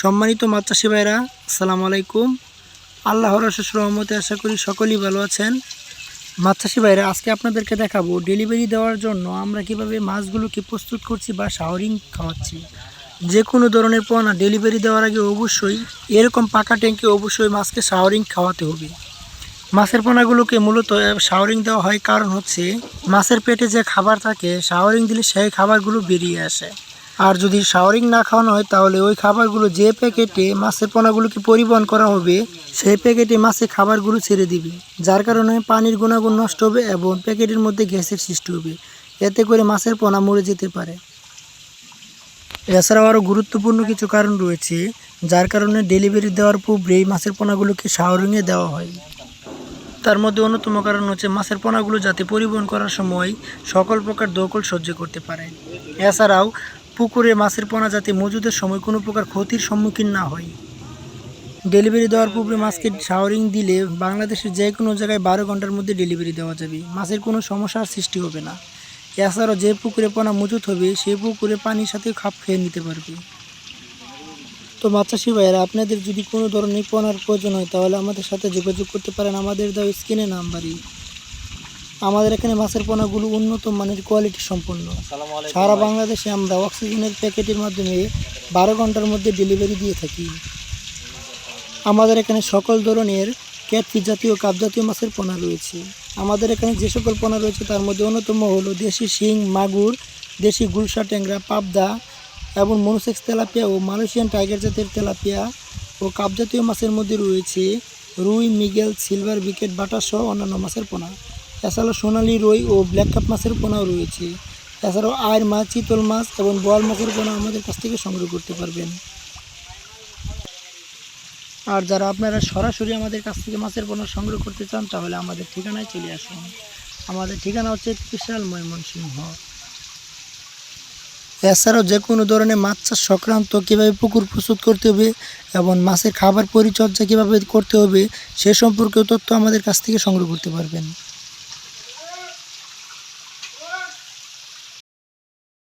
সম্মানিত চাষি ভাইরা, আসসালামু আলাইকুম। আল্লাহর অশেষ রহমতে আশা করি সকলেই ভালো আছেন। মাছ ভাইরা, আজকে আপনাদেরকে দেখাবো ডেলিভারি দেওয়ার জন্য আমরা কীভাবে মাছগুলোকে প্রস্তুত করছি বা শাওরিং খাওয়াচ্ছি। যে কোনো ধরনের পোনা ডেলিভারি দেওয়ার আগে অবশ্যই, এরকম পাকা ট্যাঙ্কে অবশ্যই মাছকে শাওরিং খাওয়াতে হবে। মাছের পোনাগুলোকে মূলত শাওরিং দেওয়া হয় কারণ হচ্ছে, মাছের পেটে যে খাবার থাকে শাওরিং দিলে সেই খাবারগুলো বেরিয়ে আসে। আর যদি শাওরিং না খাওয়ানো হয়, তাহলে ওই খাবারগুলো যে প্যাকেটে মাছের পোনাগুলোকে পরিবহন করা হবে, সেই প্যাকেটে মাছের খাবারগুলো ছেড়ে দিবে। যার কারণে পানির গুণাগুণ নষ্ট হবে এবং প্যাকেটের মধ্যে গ্যাসের সৃষ্টি হবে। এতে করে মাছের পোনা মরে যেতে পারে। এছাড়াও আরও গুরুত্বপূর্ণ কিছু কারণ রয়েছে, যার কারণে ডেলিভারি দেওয়ার পূর্বেই মাছের পোনাগুলোকে শাওরিংয়ে দেওয়া হয়। তার মধ্যে অন্যতম কারণ হচ্ছে মাছের পোনাগুলো যাতে পরিবহন করার সময় সকল প্রকার দখল সহ্য করতে পারে। এছাড়াও পুকুরে মাছের পোনা যাতে মজুদের সময় কোনো প্রকার ক্ষতির সম্মুখীন না হয়। ডেলিভারি দেওয়ার পূর্বে মাছকে শাওয়ারিং দিলে বাংলাদেশের যে কোনো জায়গায় বারো ঘণ্টার মধ্যে ডেলিভারি দেওয়া যাবে। মাছের কোনো সমস্যার সৃষ্টি হবে না। এছাড়াও যে পুকুরে পোনা মজুত হবে সেই পুকুরে পানির সাথে খাপ খেয়ে নিতে পারবে। তো মাছ চাষি ভাইয়েরা আপনাদের যদি কোনো ধরনের পোনার প্রয়োজন হয়, তাহলে আমাদের সাথে যোগাযোগ করতে পারেন। আমাদের দেওয়া স্ক্রিনে নাম্বারই আমাদের এখানে মাছের পোনাগুলো উন্নত মানের কোয়ালিটি সম্পন্ন। সারা বাংলাদেশে আমরা অক্সিজেনের প্যাকেটের মাধ্যমে বারো ঘণ্টার মধ্যে ডেলিভারি দিয়ে থাকি। আমাদের এখানে সকল ধরনের ক্যাটফিস জাতীয় কাপ জাতীয় মাছের পোনা রয়েছে। আমাদের এখানে যে সকল পোনা রয়েছে তার মধ্যে অন্যতম হলো দেশি শিং মাগুর দেশি গুলশা ট্যাংরা পাবদা এবং মনুসেক্স তেলাপিয়া ও মালয়েশিয়ান টাইগার জাতের তেলাপিয়া ও কাপ জাতীয় মাছের মধ্যে রয়েছে রুই মিগেল সিলভার বিকেট বাটা সহ অন্যান্য মাছের পোনা। এছাড়াও সোনালি রুই ও ব্ল্যাক কাপ মাছের পোনাও রয়েছে। এছাড়াও আয়ের মাছ, চিতল মাছ এবং বোয়াল মাছের পোনা আমাদের কাছ থেকে সংগ্রহ করতে পারবেন। আর যারা আপনারা সরাসরি আমাদের কাছ থেকে মাছের পোনা সংগ্রহ করতে চান, তাহলে আমাদের ঠিকানায় চলে আসুন। আমাদের ঠিকানা হচ্ছে বিশাল ময়মনসিংহ। এছাড়াও যে কোনো ধরনের মাছ চাষ সংক্রান্ত কীভাবে পুকুর প্রস্তুত করতে হবে এবং মাছের খাবার পরিচর্যা কীভাবে করতে হবে, সে সম্পর্কেও তথ্য আমাদের কাছ থেকে সংগ্রহ করতে পারবেন।